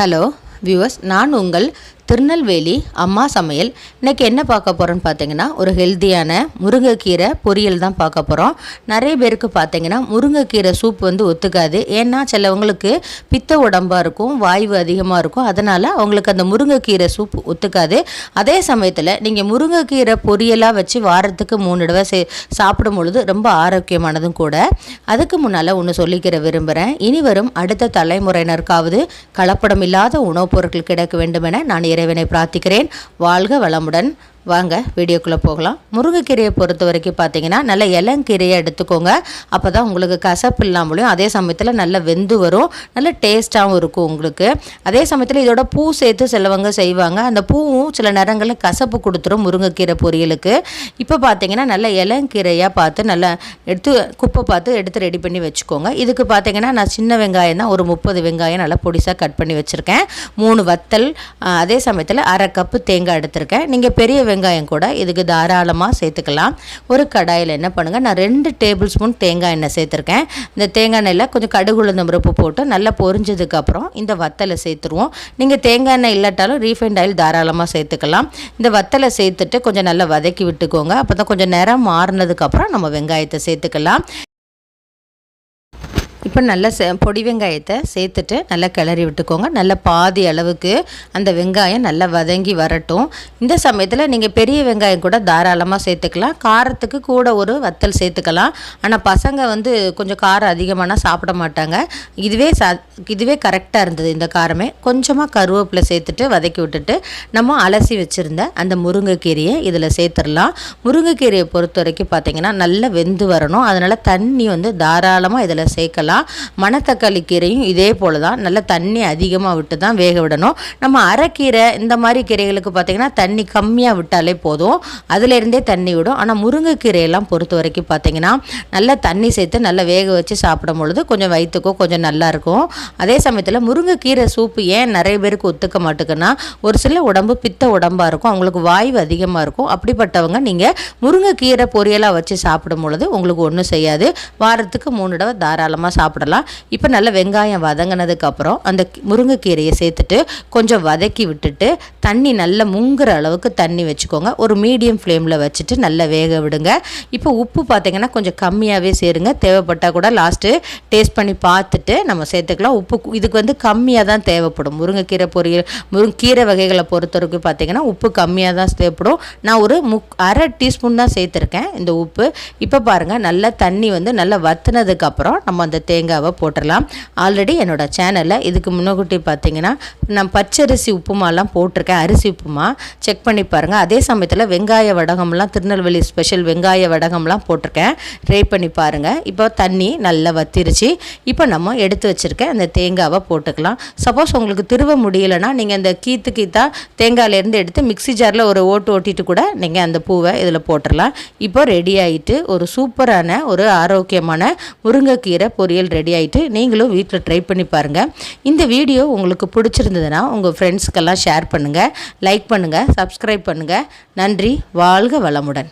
Hello viewers நான் உங்கள் திருநெல்வேலி அம்மா சமையல். இன்றைக்கி என்ன பார்க்க போகிறோன்னு பார்த்தீங்கன்னா ஒரு ஹெல்த்தியான முருங்கைக்கீரை பொரியல் தான் பார்க்க போகிறோம் நிறைய பேருக்கு பார்த்தீங்கன்னா முருங்கைக்கீரை சூப் வந்து ஒத்துக்காது. ஏன்னா சிலவங்களுக்கு பித்த உடம்பாக இருக்கும் வாய்வு அதிகமாக இருக்கும். அதனால் அவங்களுக்கு அந்த முருங்கைக்கீரை சூப் ஒத்துக்காது. அதே சமயத்தில் நீங்கள் முருங்கைக்கீரை பொரியலாக வச்சு வாரத்துக்கு மூணு தடவை சே சாப்பிடும் பொழுது ரொம்ப ஆரோக்கியமானதும் கூட. அதுக்கு முன்னால் ஒன்று சொல்லிக்கிற விரும்புகிறேன் இனி வரும் அடுத்த தலைமுறையினருக்காவது கலப்படம் இல்லாத உணவுப் பொருட்கள் கிடைக்க வேண்டும் என நான் இறைவனை பிரார்த்திக்கிறேன். வாழ்க வளமுடன். வாங்க வீடியோக்குள்ளே போகலாம். முருங்கைக்கீரையை பொறுத்த வரைக்கும் பார்த்தீங்கன்னா நல்ல இளங்கீரையை எடுத்துக்கோங்க. அப்போ தான் உங்களுக்கு கசப்பு இல்லாமலையும் அதே சமயத்தில் நல்ல வெந்து வரும். நல்ல டேஸ்ட்டாகவும் இருக்கும் உங்களுக்கு. அதே சமயத்தில் இதோட பூ சேர்த்து சிலவங்க செய்வாங்க. அந்த பூவும் சில நேரங்களில் கசப்பு கொடுத்துரும் முருங்கைக்கீரை பொரியலுக்கு. இப்போ பார்த்தீங்கன்னா நல்ல இளங்கீரையாக பார்த்து நல்லா எடுத்து குப்பை பார்த்து எடுத்து ரெடி பண்ணி வச்சுக்கோங்க. இதுக்கு பார்த்தீங்கன்னா நான் சின்ன வெங்காயம் தான் ஒரு முப்பது வெங்காயம் நல்லா பொடிசாக கட் பண்ணி வச்சுருக்கேன். மூணு வத்தல் அதே சமயத்தில் அரை கப்பு தேங்காய் எடுத்திருக்கேன். நீங்கள் பெரிய வெங்காயம் கூட இதுக்கு தாராளமாக சேர்த்துக்கலாம். ஒரு கடாயில் என்ன பண்ணுங்கள் நான் ரெண்டு டேபிள் ஸ்பூன் தேங்காய் எண்ணெய் சேர்த்துருக்கேன். இந்த தேங்காய் எண்ணெயில் கொஞ்சம் கடுகு உளுந்த போட்டு நல்லா பொரிஞ்சதுக்கப்புறம் இந்த வத்தலை சேர்த்துருவோம். நீங்கள் தேங்காய் எண்ணெய் இல்லாட்டாலும் ரீஃபைண்ட் ஆயில் தாராளமாக சேர்த்துக்கலாம். இந்த வத்தலை சேர்த்துட்டு கொஞ்சம் நல்லா வதக்கி விட்டுக்கோங்க. அப்போ தான் கொஞ்சம் நிறம் மாறினதுக்கப்புறம் நம்ம வெங்காயத்தை சேர்த்துக்கலாம். இப்போ நல்ல சே பொடி வெங்காயத்தை சேர்த்துட்டு நல்லா கிளறி விட்டுக்கோங்க. நல்ல பாதி அளவுக்கு அந்த வெங்காயம் நல்லா வதங்கி வரட்டும். இந்த சமயத்தில் நீங்கள் பெரிய வெங்காயம் கூட தாராளமாக சேர்த்துக்கலாம். காரத்துக்கு கூட ஒரு வத்தல் சேர்த்துக்கலாம். ஆனால் பசங்க வந்து கொஞ்சம் காரம் அதிகமான சாப்பிட மாட்டாங்க. இதுவே சா இதுவே கரெக்டாக இருந்தது இந்த காரமே. கொஞ்சமாக கருவேப்பிலை சேர்த்துட்டு வதக்கி விட்டுட்டு நம்ம அலசி வச்சுருந்த அந்த முருங்கைக்கீரையை இதில் சேர்த்துடலாம். முருங்கைக்கீரையை பொறுத்த வரைக்கும் பார்த்திங்கன்னா நல்லா வெந்து வரணும். அதனால் தண்ணி வந்து தாராளமாக இதில் சேர்க்கலாம். சேர்த்துக்கலாம் மணத்தக்காளி கீரையும் இதே போல் தான் நல்லா தண்ணி அதிகமாக விட்டு தான் வேக விடணும். நம்ம அரைக்கீரை இந்த மாதிரி கீரைகளுக்கு பார்த்திங்கன்னா தண்ணி கம்மியாக விட்டாலே போதும். அதிலேருந்தே தண்ணி விடும். ஆனால் முருங்கைக்கீரையெல்லாம் பொறுத்த வரைக்கும் பார்த்திங்கன்னா நல்லா தண்ணி சேர்த்து நல்லா வேக வச்சு சாப்பிடும் பொழுது கொஞ்சம் வயிற்றுக்கும் கொஞ்சம் நல்லாயிருக்கும் அதே சமயத்தில் முருங்கைக்கீரை சூப்பு ஏன் நிறைய பேருக்கு ஒத்துக்க மாட்டுக்குன்னா ஒரு சில உடம்பு பித்த உடம்பாக இருக்கும். அவங்களுக்கு வாய்வு அதிகமாக இருக்கும். அப்படிப்பட்டவங்க நீங்கள் முருங்கைக்கீரை பொரியலாக வச்சு சாப்பிடும் பொழுது உங்களுக்கு ஒன்றும் செய்யாது. வாரத்துக்கு மூணு தடவை தாராளமாக சாப்பிடலாம். இப்போ நல்ல வெங்காயம் வதங்கினதுக்கப்புறம் அந்த முருங்கைக்கீரையை சேர்த்துட்டு கொஞ்சம் வதக்கி விட்டுட்டு தண்ணி நல்லா முங்குற அளவுக்கு தண்ணி வச்சுக்கோங்க. ஒரு மீடியம் ஃப்ளேமில் வச்சுட்டு நல்லா வேக விடுங்க. இப்போ உப்பு பார்த்திங்கன்னா கொஞ்சம் கம்மியாகவே சேருங்க. தேவைப்பட்டால் கூட லாஸ்ட்டு டேஸ்ட் பண்ணி பார்த்துட்டு நம்ம சேர்த்துக்கலாம். உப்பு இதுக்கு வந்து கம்மியாக தான் தேவைப்படும். முருங்கைக்கீரை பொரியல் முருங்கீரை வகைகளை பொறுத்தவரைக்கும் பார்த்திங்கன்னா உப்பு கம்மியாக தான் தேவைப்படும். நான் ஒரு முக் அரை டீஸ்பூன் தான் சேர்த்துருக்கேன் இந்த உப்பு. இப்போ பாருங்கள் நல்லா தண்ணி வந்து நல்லா வத்துனதுக்கப்புறம் நம்ம அந்த தேங்காவை போட்டுடலாம். ஆல்ரெடி என்னோடய சேனலில் இதுக்கு முன்னக்கூட்டி பார்த்தீங்கன்னா நான் பச்சரிசி உப்புமாலாம் போட்டிருக்கேன். அரிசி உப்புமா செக் பண்ணி பாருங்கள் அதே சமயத்தில் வெங்காய வடகம்லாம் திருநெல்வேலி ஸ்பெஷல் வெங்காய வடகம்லாம் போட்டிருக்கேன். ட்ரை பண்ணி பாருங்கள் இப்போ தண்ணி நல்லா வத்திருச்சு. இப்போ நம்ம எடுத்து வச்சுருக்கேன் அந்த தேங்காவை போட்டுக்கலாம். சப்போஸ் உங்களுக்கு திருவ முடியலைன்னா நீங்கள் அந்த கீத்து கீத்தா தேங்காயிலேருந்து எடுத்து மிக்சி ஜாரில் ஒரு ஓட்டு ஓட்டிட்டு கூட நீங்கள் அந்த பூவை இதில் போட்டுடலாம் இப்போ ரெடி ஆகிட்டு ஒரு சூப்பரான ஒரு ஆரோக்கியமான முருங்கைக்கீரை பொரியல் ரெடி ஆகிட்டு நீங்களும் வீட்டில் ட்ரை பண்ணி பாருங்கள் இந்த வீடியோ உங்களுக்கு பிடிச்சிருந்ததுன்னா உங்கள் ஃப்ரெண்ட்ஸ்க்கெல்லாம் ஷேர் பண்ணுங்கள் பண்ணுங்கள் லைக் பண்ணுங்கள் சப்ஸ்கிரைப் பண்ணுங்கள் நன்றி வாழ்க வளமுடன்.